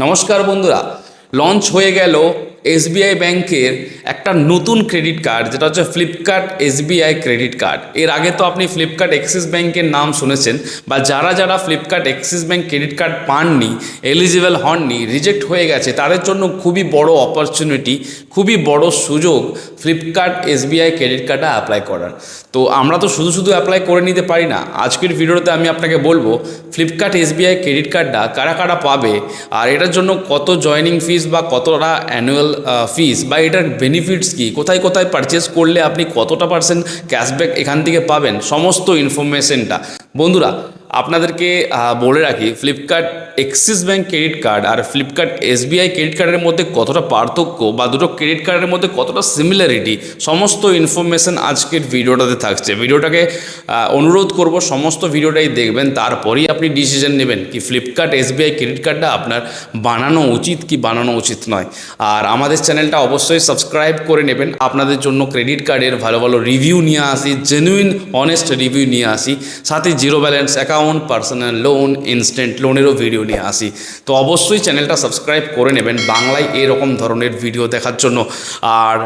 নমস্কার বন্ধুরা লঞ্চ হয়ে গেল এসবিআই ব্যাংকের একটা নতুন ক্রেডিট কার্ড, যেটা হচ্ছে ফ্লিপকার্ট এসবিআই ক্রেডিট কার্ড। এর আগে তো আপনি ফ্লিপকার্ট অ্যাক্সিস ব্যাংকের নাম শুনেছেন, বা যারা যারা Flipkart Axis bank credit card পাননি এলিজিবল হননি রিজেক্ট হয়ে গেছে, তাদের জন্য খুবই বড় অপরচুনিটি খুবই বড় সুযোগ ফ্লিপকার্ট এসবিআই ক্রেডিট কার্ডটা অ্যাপ্লাই করার। তো আমরা তো শুধু শুধু অ্যাপ্লাই করে নিতে পারি না, আজকের ভিডিওতে আমি আপনাকে বলব, ফ্লিপকার্ট এসবিআই ক্রেডিট কার্ডটা কারা কারা পাবে, আর এটার জন্য কত জয়নিং ফিস বা কতটা অ্যানুয়াল ফিস বা এটার বেনিফিটস কী? কোথায় কোথায় পারচেস করলে আপনি কতটা পার্সেন্ট ক্যাশব্যাক এখান থেকে পাবেন? সমস্ত ইনফরমেশনটা বন্ধুরা আপনাদেরকে বলে রাখি Flipkart Axis bank credit card আর ফ্লিপকার্ট এসবিআই ক্রেডিট কার্ডের মধ্যে কতটা পার্থক্য বা দুটো ক্রেডিট কার্ডের মধ্যে কতটা সিমিলারিটি সমস্ত ইনফরমেশন আজকের ভিডিওটাতে থাকছে। ভিডিওটাকে অনুরোধ করব, সমস্ত ভিডিওটাই দেখবেন, তারপরেই আপনি ডিসিশন নেবেন কি ফ্লিপকার্ট এসবিআই ক্রেডিট কার্ডটা আপনার বানানো উচিত কি বানানো উচিত নয়। আর আমাদের চ্যানেলটা অবশ্যই সাবস্ক্রাইব করে নেবেন। আপনাদের জন্য ক্রেডিট কার্ডের ভালো ভালো রিভিউ নিয়ে আসি জেনুইন অনেস্ট রিভিউ নিয়ে আসি। সাথে zero balance account personal loan instant লোনেরও video নিয়ে আসি। তো অবশ্যই চ্যানেলটা সাবস্ক্রাইব করে নেবেন বাংলায় এরকম ধরনের ভিডিও দেখার জন্য। আর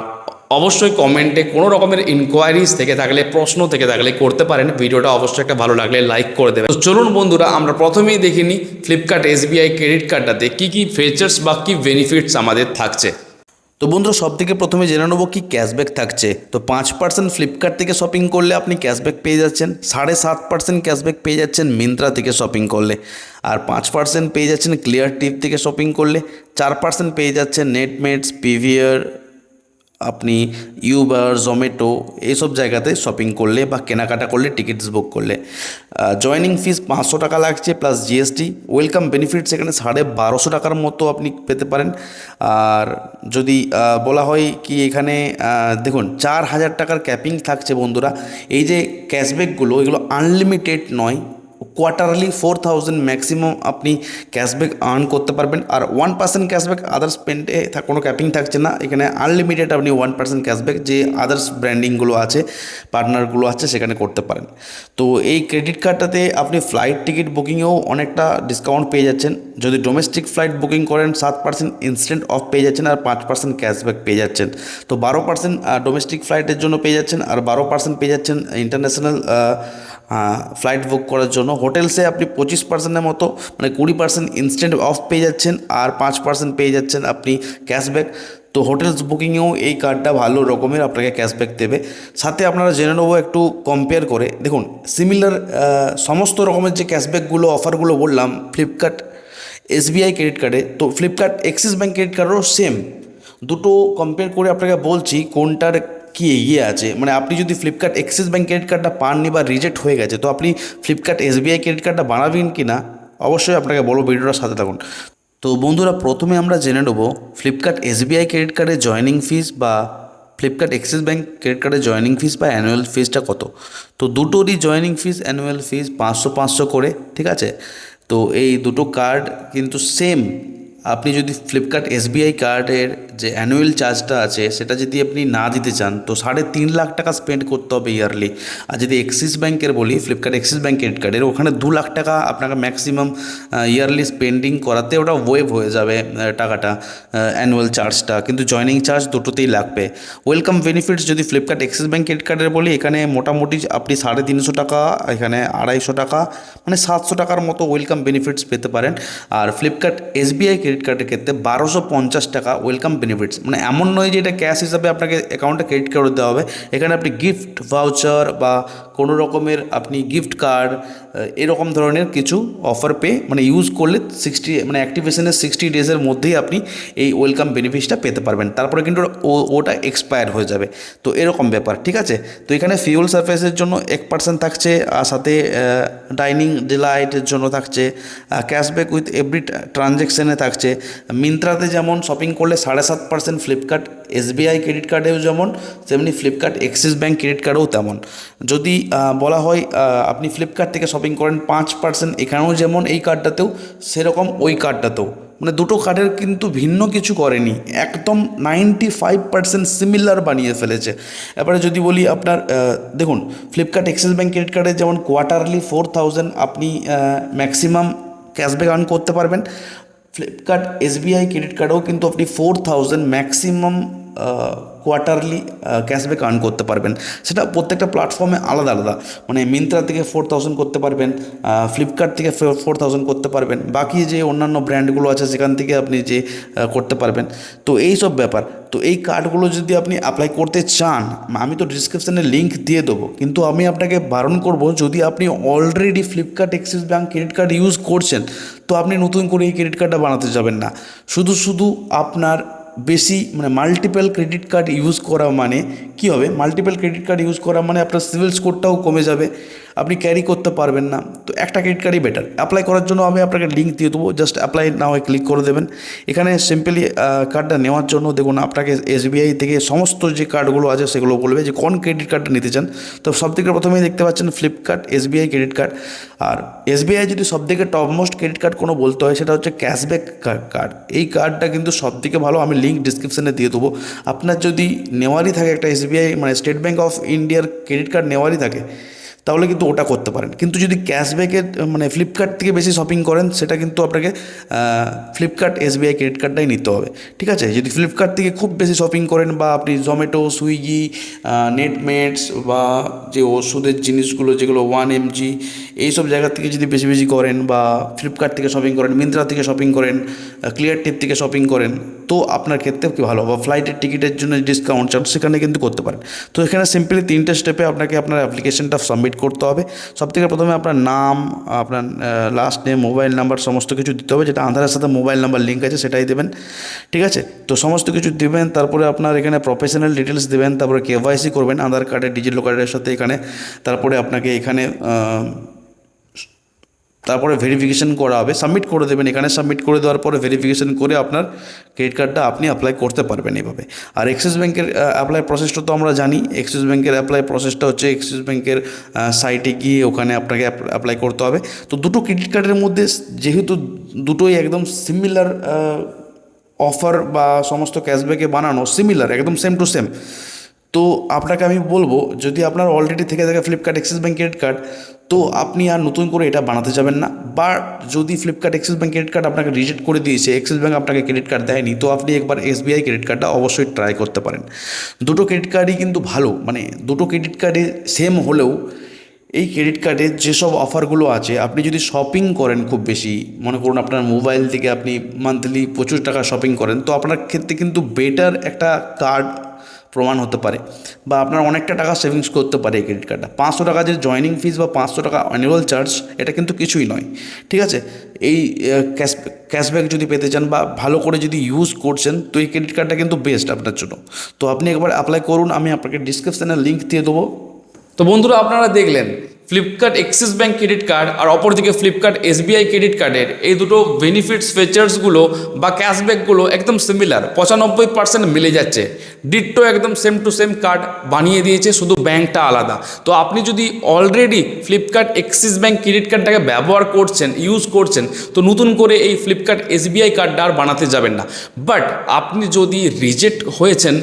অবশ্যই কমেন্টে কোনো রকমের ইনকোয়ারিজ থেকে থাকলে, প্রশ্ন থেকে থাকলে করতে পারেন। ভিডিওটা অবশ্যই একটা ভালো লাগলে লাইক করে দেবেন। তো চলুন বন্ধুরা, আমরা প্রথমেই দেখিনি ফ্লিপকার্ট এসবিআই ক্রেডিট কার্ডটাতে কী কী ফিচার্স বা কী বেনিফিটস আমাদের থাকছে। তো বন্ধুরা সব থেকে প্রথমে জেনে নেব কি ক্যাশব্যাক থাকছে। তো পাঁচ পার্সেন্ট ফ্লিপকার্ট থেকে শপিং করলে আপনি ক্যাশব্যাক পেয়ে যাচ্ছেন। সাড়ে সাত পার্সেন্ট ক্যাশব্যাক পেয়ে যাচ্ছেন মিন্ত্রা থেকে শপিং করলে। আর পাঁচ পার্সেন্ট পেয়ে যাচ্ছেন ক্লিয়ার টিপ থেকে শপিং করলে। চার পার্সেন্ট পেয়ে যাচ্ছেন নেটমেটস পিভিআর আপনি ইউবার জোম্যাটো এইসব জায়গাতে শপিং করলে বা কেনাকাটা করলে টিকিটস বুক করলে। জয়নিং ফিস পাঁচশো টাকা লাগছে প্লাস জিএসটি ওয়েলকাম বেনিফিটস এখানে সাড়ে বারোশো টাকার মতো আপনি পেতে পারেন। আর যদি বলা হয় কি এখানে দেখুন, চার হাজার টাকার ক্যাপিং থাকছে বন্ধুরা। এই যে ক্যাশব্যাকগুলো এগুলো আনলিমিটেড নয়। কোয়ার্টারলি ফোর থাউজেন্ড ম্যাক্সিমাম আপনি ক্যাশব্যাক আর্ন করতে পারবেন। আর ওয়ান পার্সেন্ট ক্যাশব্যাক আদার্স পেন্টে কোনো ক্যাপিং থাকছে না। এখানে আনলিমিটেড আপনি ওয়ান পার্সেন্ট ক্যাশব্যাক যে আদার্স ব্র্যান্ডিংগুলো আছে পার্টনারগুলো আছে, সেখানে করতে পারেন। তো এই ক্রেডিট কার্ডটাতে আপনি ফ্লাইট টিকিট বুকিংয়েও অনেকটা ডিসকাউন্ট পেয়ে যাচ্ছেন। যদি ডোমেস্টিক ফ্লাইট বুকিং করেন, সাত পার্সেন্ট ইনস্ট্যান্ট অফ পেয়ে যাচ্ছেন আর পাঁচ পার্সেন্ট ক্যাশব্যাক পেয়ে যাচ্ছেন। তো বারো পার্সেন্ট ডোমেস্টিক ফ্লাইটের জন্য পেয়ে যাচ্ছেন। আর বারো পার্সেন্ট পেয়ে যাচ্ছেন ইন্টারন্যাশনাল ফ্লাইট বুক করার জন্য। হোটেলসে আপনি পঁচিশ পার্সেন্টের মতো মানে কুড়ি পার্সেন্ট ইনস্ট্যান্ট অফ পেয়ে যাচ্ছেন আর পাঁচ পার্সেন্ট পেয়ে যাচ্ছেন আপনি ক্যাশব্যাক তো হোটেলস বুকিংয়েও এই কার্ডটা ভালো রকমের আপনাকে ক্যাশব্যাক দেবে। সাথে আপনারা জেনে নেব একটু কম্পেয়ার করে। দেখুন সিমিলার সমস্ত রকমের যে ক্যাশব্যাকগুলো অফারগুলো বললাম ফ্লিপকার্ট এসবিআই ক্রেডিট কার্ডে তো ফ্লিপকার্ট অ্যাক্সিস ব্যাঙ্ক ক্রেডিট কার্ডেরও সেম দুটো কম্পেয়ার করে আপনাকে বলছি কোনটার কি এগিয়ে আছে? মানে আপনি যদি ফ্লিপকার্ট অ্যাক্সিস ব্যাঙ্ক ক্রেডিট কার্ডটা পাননি বা রিজেক্ট হয়ে গেছে, তো আপনি ফ্লিপকার্ট এসবিআই ক্রেডিট কার্ডটা বানাবেন কি না? অবশ্যই আপনাকে বলো ভিডিওটার সাথে থাকুন। তো বন্ধুরা, প্রথমে আমরা জেনে নেব ফ্লিপকার্ট এসবিআই ক্রেডিট কার্ডের জয়নিং ফিস বা ফ্লিপকার্ট অ্যাক্সিস ব্যাঙ্ক ক্রেডিট কার্ডের জয়নিং ফিস বা অ্যানুয়াল ফিসটা কত? তো দুটোরই জয়নিং ফিস অ্যানুয়াল ফিস পাঁচশো পাঁচশো করে, ঠিক আছে? তো এই দুটো কার্ড কিন্তু সেম আপনি যদি ফ্লিপকার্ট এসবিআই কার্ডের যে অ্যানুয়াল চার্জটা আছে, সেটা যদি আপনি না দিতে চান, তো সাড়ে তিন লাখ টাকা স্পেন্ড করতে হবে ইয়ারলি আর যদি এক্সিস ব্যাংকের বলি ফ্লিপকার্ট এক্সিস ব্যাঙ্ক ক্রেডিট কার্ডের ওখানে দু লাখ টাকা আপনাকে ম্যাক্সিমাম ইয়ারলি স্পেন্ডিং করাতে ওটা ওয়েভ হয়ে যাবে টাকাটা অ্যানুয়াল চার্জটা কিন্তু জয়নিং চার্জ দুটোতেই লাগবে। ওয়েলকাম বেনিফিটস যদি ফ্লিপকার্ট এক্সিস ব্যাঙ্ক ক্রেডিট কার্ডের বলি, এখানে মোটামুটি আপনি সাড়ে তিনশো টাকা, এখানে আড়াইশো টাকা মানে সাতশো টাকার মতো ওয়েলকাম বেনিফিটস পেতে পারেন। আর ফ্লিপকার্ট এসবিআই ক্রেডিট কার্ডের ক্ষেত্রে বারোশো পঞ্চাশ টাকা ওয়েলকাম বেনিফিটস মানে এমন নয় যে এটা ক্যাশ হিসাবে আপনাকে অ্যাকাউন্টে ক্রেডিট কার্ড দেওয়া হবে। এখানে আপনি গিফট ভাউচার বা কোনো রকমের আপনি গিফট কার্ড এরকম ধরনের কিছু অফার পেয়ে মানে ইউজ করলে সিক্সটি মানে অ্যাক্টিভেশনের সিক্সটি ডেজের মধ্যেই আপনি এই ওয়েলকাম বেনিফিটসটা পেতে পারবেন। তারপরে কিন্তু ওটা এক্সপায়ার হয়ে যাবে। তো এরকম ব্যাপার, ঠিক আছে? তো এখানে ফিউল সার্ভিসের জন্য এক পার্সেন্ট থাকছে, আর সাথে ডাইনিং ডিলাইটের জন্য থাকছে ক্যাশব্যাক উইথ এভরি ট্রানজ্যাকশানে থাকছে। মিন্ত্রাতে যেমন শপিং করলে সাড়ে সাত পার্সেন্ট ফ্লিপকার্ট এসবিআই ক্রেডিট কার্ডেও যেমন, তেমনি ফ্লিপকার্ট অ্যাক্সিস ব্যাঙ্ক ক্রেডিট কার্ডেও তেমন। যদি বলা হয় আপনি ফ্লিপকার্ট থেকে শপিং করেন, পাঁচ পার্সেন্ট এখানেও যেমন এই কার্ডটাতেও সেরকম ওই কার্ডটাতেও মানে দুটো কার্ডের কিন্তু ভিন্ন কিছু করেনি। একদম নাইনটি ফাইভ পার্সেন্ট সিমিলার বানিয়ে ফেলেছে। এবারে যদি বলি আপনার দেখুন ফ্লিপকার্ট অ্যাক্সিস ব্যাঙ্ক ক্রেডিট কার্ডে যেমন কোয়ার্টারলি ফোর থাউজেন্ড আপনি ম্যাক্সিমাম ক্যাশব্যাক আর্ন করতে পারবেন। ফ্লিপকার্ট এসবিআই ক্রেডিট কার্ডেও কিন্তু আপনি four thousand maximum quarterly cashback earn করতে পারবেন। সেটা প্রত্যেকটা প্ল্যাটফর্মে আলাদা আলাদা। মানে মিন্ত্রা থেকে ফোর থাউজেন্ড করতে পারবেন ফ্লিপকার্ট থেকে ফোর থাউজেন্ড করতে পারবেন। বাকি যে অন্যান্য ব্র্যান্ডগুলো আছে, সেখান থেকে আপনি যে করতে পারবেন। তো এই সব ব্যাপার। তো এই কার্ডগুলো যদি আপনি অ্যাপ্লাই করতে চান আমি তো ডিসক্রিপশানে লিঙ্ক দিয়ে দেবো। কিন্তু আমি আপনাকে বারণ করব, যদি আপনি already Flipkart Axis bank credit card use করছেন, তো আপনি নতুন করে এই ক্রেডিট কার্ডটা বানাতে যাবেন না। শুধু শুধু আপনার বেশি মানে মাল্টিপল ক্রেডিট কার্ড ইউজ করা মানে কি হবে? মাল্টিপল ক্রেডিট কার্ড ইউজ করা মানে আপনার সিভিল স্কোরটাও কমে যাবে, আপনি ক্যারি করতে পারবেন না। তো একটা ক্রেডিট কার্ডই বেটার অ্যাপ্লাই করার জন্য আমি আপনাকে লিঙ্ক দিয়ে দেবো। জাস্ট অ্যাপ্লাই না হয় ক্লিক করে দেবেন। এখানে সিম্পলি কার্ডটা নেওয়ার জন্য দেখুন, আপনাকে এসবিআই থেকে সমস্ত যে কার্ডগুলো আছে সেগুলো বলবে যে কোন ক্রেডিট কার্ডটা নিতে চান। তো সব থেকে প্রথমেই দেখতে পাচ্ছেন ফ্লিপকার্ট এসবিআই ক্রেডিট কার্ড আর এসবিআই যদি সব থেকে টপমোস্ট ক্রেডিট কার্ড কোনো বলতে হয়, সেটা হচ্ছে ক্যাশব্যাক কার্ড এই কার্ডটা কিন্তু সব থেকে ভালো। আমি লিঙ্ক ডিসক্রিপশানে দিয়ে দেবো। আপনার যদি নেওয়ারই থাকে একটা এসবিআই মানে স্টেট ব্যাঙ্ক অফ ইন্ডিয়ার ক্রেডিট কার্ড নেওয়ারই থাকে তাহলে কিন্তু ওটা করতে পারেন। কিন্তু যদি ক্যাশব্যাকের মানে ফ্লিপকার্ট থেকে বেশি শপিং করেন, সেটা কিন্তু আপনাকে ফ্লিপকার্ট এসবিআই ক্রেডিট কার্ডটাই নিতে হবে। ঠিক আছে? যদি ফ্লিপকার্ট থেকে খুব বেশি শপিং করেন বা আপনি জোম্যাটো সুইগি নেটমেটস বা যে ওষুধের জিনিসগুলো, যেগুলো ওয়ান এমজি এইসব জায়গা থেকে যদি বেশি বেশি করেন বা ফ্লিপকার্ট থেকে শপিং করেন মিন্ত্রা থেকে শপিং করেন ক্লিয়ার টিপ থেকে শপিং করেন, তো আপনার ক্ষেত্রে কি ভালো বা ফ্লাইটের টিকিটের জন্য ডিসকাউন্ট চান সেখানে কিন্তু করতে পারেন। তো এখানে সিম্পলি তিনটে স্টেপে আপনাকে আপনার অ্যাপ্লিকেশনটা সাবমিট করতে হবে। সব থেকে প্রথমে আপনার নাম, আপনার লাস্ট নেম মোবাইল নাম্বার সমস্ত কিছু দিতে হবে। যেটা আধারের সাথে মোবাইল নাম্বার লিঙ্ক আছে সেটাই দেবেন। ঠিক আছে? তো সমস্ত কিছু দেবেন, তারপরে আপনার এখানে প্রফেশনাল ডিটেলস দেবেন, তারপরে কেওয়াইসি করবেন, আধার কার্ডের ডিজিটাল কার্ডের সাথে এখানে। তারপরে আপনাকে এখানে তারপরে ভেরিফিকেশন করা হবে। সাবমিট করে দেবেন। এখানে সাবমিট করে দেওয়ার পরে ভেরিফিকেশন করে আপনার ক্রেডিট কার্ডটা আপনি অ্যাপ্লাই করতে পারবেন এইভাবে। আর এক্সিস ব্যাংকের অ্যাপ্লাই প্রসেসটা তো আমরা জানি। এক্সিস ব্যাংকের অ্যাপ্লাই প্রসেসটা হচ্ছে এক্সিস ব্যাংকের সাইটে গিয়ে ওখানে আপনাকে অ্যাপ্লাই করতে হবে। তো দুটো ক্রেডিট কার্ডের মধ্যে যেহেতু দুটোই একদম সিমিলার অফার বা সমস্ত ক্যাশব্যাকে বানানো সিমিলার একদম সেম টু সেম তো আপনাকে আমি বলব, যদি আপনার অলরেডি থেকে থাকে Flipkart Axis bank credit card তো আপনি আর নতুন করে এটা বানাতে যাবেন না। বা যদি Flipkart Axis bank credit card আপনাকে রিজেক্ট করে দিয়েছে অ্যাক্সিস ব্যাঙ্ক আপনাকে ক্রেডিট কার্ড দেয়নি, তো আপনি একবার এসবিআই ক্রেডিট কার্ডটা অবশ্যই ট্রাই করতে পারেন। দুটো ক্রেডিট কার্ডই কিন্তু ভালো মানে দুটো ক্রেডিট কার্ডে সেম হলেও এই ক্রেডিট কার্ডে যেসব অফারগুলো আছে, আপনি যদি শপিং করেন খুব বেশি, মনে করুন আপনার মোবাইল থেকে আপনি মান্থলি প্রচুর টাকা শপিং করেন, তো আপনার ক্ষেত্রে কিন্তু বেটার একটা কার্ড প্রমাণ হতে পারে বা আপনার অনেকটা টাকা সেভিংস করতে পারে এই ক্রেডিট কার্ডটা পাঁচশো টাকা যে জয়নিং ফিস বা পাঁচশো টাকা অ্যানুয়াল চার্জ এটা কিন্তু কিছুই নয়। ঠিক আছে? এই ক্যাশ ক্যাশব্যাক যদি পেতে চান বা ভালো করে যদি ইউজ করছেন, তো এই ক্রেডিট কার্ডটা কিন্তু বেস্ট আপনার জন্য। তো আপনি একবার অ্যাপ্লাই করুন, আমি আপনাকে ডিসক্রিপশানে লিঙ্ক দিয়ে দেবো। তো বন্ধুরা, আপনারা দেখলেন Flipkart Axis bank credit card আর অপরদিকে ফ্লিপকার্ট এসবিআই ক্রেডিট কার্ডের এই দুটো বেনিফিটস ফিচার্সগুলো বা ক্যাশব্যাকগুলো একদম সিমিলার পঁচানব্বই পার্সেন্ট মিলে যাচ্ছে। ডিট্টো একদম সেম টু সেম কার্ড বানিয়ে দিয়েছে, শুধু ব্যাঙ্কটা আলাদা। তো আপনি যদি already Flipkart Axis bank credit কার্ডটাকে ব্যবহার করছেন ইউজ করছেন, তো নতুন করে এই ফ্লিপকার্ট এসবিআই কার্ডটা আর বানাতে যাবেন না। বাট আপনি যদি রিজেক্ট হয়েছেন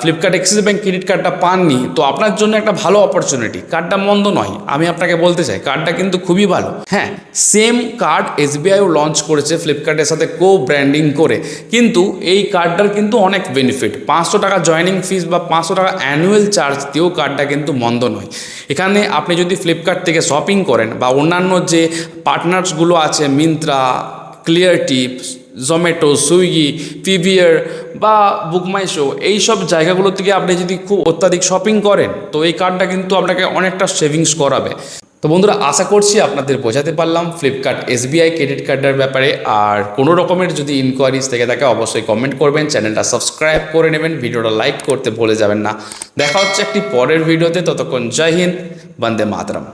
ফ্লিপকার্ট এক্সিস ব্যাঙ্ক ক্রেডিট কার্ডটা পাননি, তো আপনার জন্য একটা ভালো অপরচুনিটি কার্ডটা মন্দ নয়। আমি আপনাকে বলতে চাই কার্ডটা কিন্তু খুবই ভালো। হ্যাঁ সেম কার্ড এসবিআইও লঞ্চ করেছে ফ্লিপকার্টের সাথে কো ব্র্যান্ডিং করে। কিন্তু এই কার্ডটার কিন্তু অনেক বেনিফিট পাঁচশো টাকা জয়নিং ফিস বা পাঁচশো টাকা অ্যানুয়াল চার্জ দিয়েও কার্ডটা কিন্তু মন্দ নয়। এখানে আপনি যদি ফ্লিপকার্ট থেকে শপিং করেন বা অন্যান্য যে পার্টনার্সগুলো আছে মিন্ত্রা ক্লিয়ার টিপস জোম্যাটো সুইগি পিভিআর বা বুকমাইশো এই সব জায়গাগুলো থেকে আপনি যদি খুব অত্যাধিক শপিং করেন, তো এই কার্ডটা কিন্তু আপনাকে অনেকটা সেভিংস করাবে। তো বন্ধুরা, আশা করছি আপনাদের বোঝাতে পারলাম ফ্লিপকার্ট এসবিআই ক্রেডিট কার্ডের ব্যাপারে। আর কোনো রকমের যদি ইনকোয়ারিজ থেকে থাকে, অবশ্যই কমেন্ট করবেন, চ্যানেলটা সাবস্ক্রাইব করে নেবেন, ভিডিওটা লাইক করতে ভুলে যাবেন না। দেখা হচ্ছে একটি পরের ভিডিওতে ততক্ষণ জয় হিন্দ, বন্দে মাতরম।